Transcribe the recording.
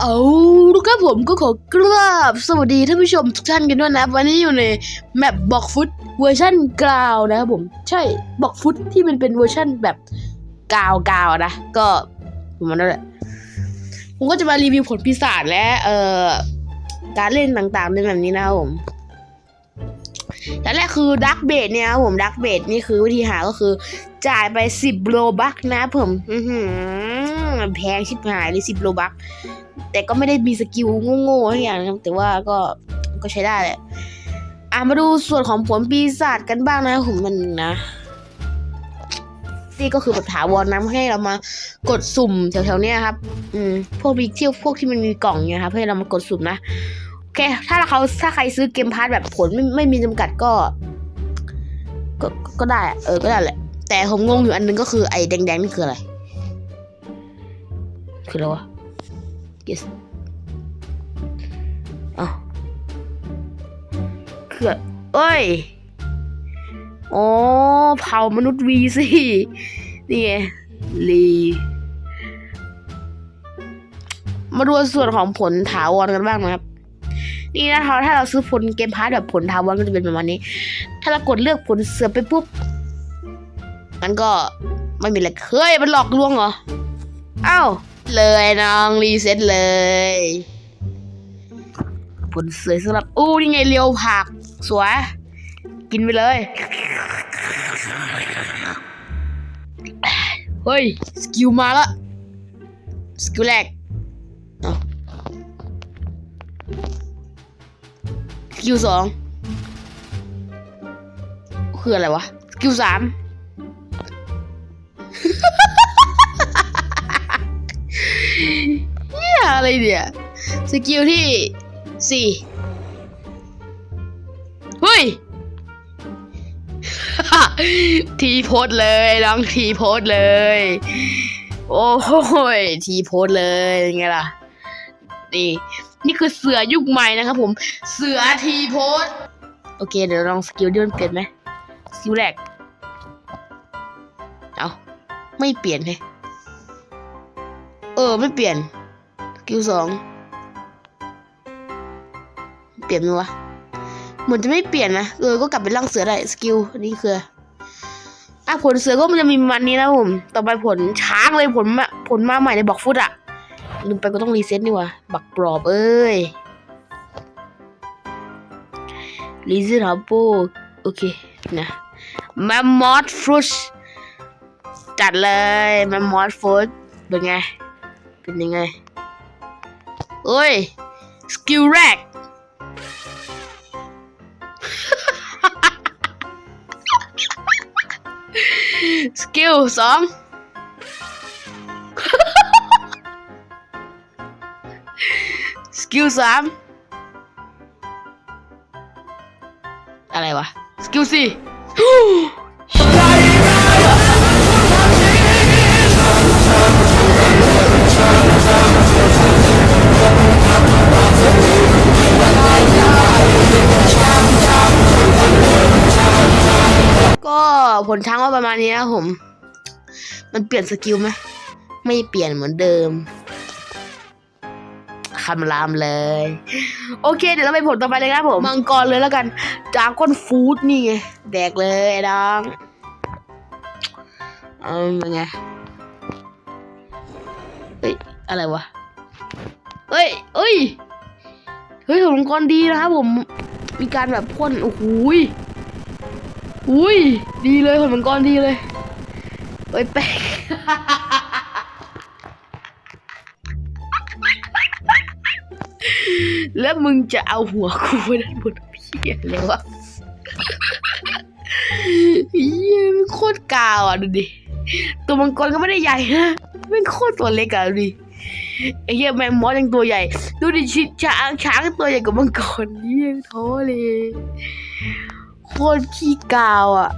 เอาทุกครับผมก็ขอกราบสวัสดีท่านผู้ชมทุกท่านกันด้วยนะ วันนี้อยู่ในแมปบอกฟุตเวอร์ชันกราวนะครับผม ใช่บอกฟุตที่มันเป็นเวอร์ชันแบบกาวกาวนะ ก็ประมาณนั้นแหละผมก็จะมารีวิวผลปีศาจและเอ่อการเล่นต่างๆในแบบนี้นะครับผมอย่แรกคือดักเบดเนี่ยครับผมดักเบดนี่คือวิธีหาก็คือ จ่ายไปสิบโลบักนะผมแพงชิบหายเลยสิบโลบัก แต่ก็ไม่ได้มีสกิลโง่ๆทุกอย่างนะครับแต่ว่าก็ก็ใช้ได้แหละอะมาดูส่วนของผลปีศาจกันบ้างนะผมมันนะนี่ก็คือแบบถาวรนะให้เรามากดสุ่มแถวๆเนี้ยครับ อืม พวกมีเที่ยวพวกที่มันมีกล่องเนี่ยครับให้เรามากดสุ่มนะ โอเค ถ้าเขาถ้าใครซื้อเกมพาร์ทแบบผลไม่ไม่มีจำกัดก็ ก็ก็ได้ เออ ก็ได้แหละ แต่ผมงงอยู่อันนึงก็คือไอ้แดงๆนี่คืออะไร คืออะไรวะ yes อ้าวคือเอ้ย อ๋อ เผ่ามนุษย์วีสินี่ไงลีมาดูส่วนของผลถาวรกันบ้างนะครับ นี่นะคะถ้าเราซื้อผลเกมพาร์ทแบบผลถาวรก็จะเป็นประมาณนี้ ถ้าเรากดเลือกผลเสือไปปุ๊บ มันก็ไม่มีอะไรเฮ้ยมันหลอกลวงเหรอ อ้าว เลยน้องรีเซ็ตเลยผลสวยสำหรับอู้นี่ไงเลียวผัก สวย กินไปเลย เฮ้ย สกิลมาละสกิลแรกสกิลสองคืออะไรวะ สกิลสาม เนี่ยสกิลที่สี่เฮ้ยทีโพสเลยน้องทีโพสเลย โอ้โหยทีโพสเลยไงล่ะ นี่ นี่คือเสือยุคใหม่นะครับผม เสือทีโพสโอเค เดี๋ยวลองสกิลเดินเปลี่ยนไหมสกิลแรก เอาไม่เปลี่ยนเลยเออ ไม่เปลี่ยน กิลสองเปลี่ยนไหมวะเหมือนจะไม่เปลี่ยนนะเออก็กลับเป็นร่างเสือได้สกิลนนี้คืออะผลเสือก็มันจะมีมันนี้นะผมต่อไปผลช้างเลยผลมาผลมาใหม่ในบอกฟุตอะลืมไปก็ต้องรีเซ็ตนี่วะบักกรอบเอ้ยรีเซ็ตครับโปโอเคนะแมมมอสฟรุชจัดเลยแมมมอสฟรุชเป็นไง เป็นยังไง เอ้ยสกิลแรกสกิล ผลช้างว่าประมาณนี้นะผม มันเปลี่ยนสกิลไหมไม่เปลี่ยนเหมือนเดิมคำรามเลย โอเค เดี๋ยวเราไปผลต่อไปเลยครับผม มังกรเลยแล้วกันดาก้อนฟูดนี่ไง แดกเลยไอ้ดังอืมเป็นไง เฮ้ย อะไรวะ เฮ้ยเฮ้ย เฮ้ยผลมังกรดีนะครับผม มีการแบบพ่น โอ้โหย อุ้ย ดีเลยผลมังกรดีเลยเอ้ยแป๊กแล้วมึงจะเอาหัวกูไปด้านบนพี่อะไรวะเฮียมันโคตรกาวอะดูดิ ตัวมังกรก็ไม่ได้ใหญ่นะมันโคตรตัวเล็กอะดูดิไอ้เหี้ยแมงมอสยังตัวใหญ่ ดูดิช้างช้างตัวใหญ่กว่ามังกรเหี้ยท้อเลย โคตรขี้กาวอะ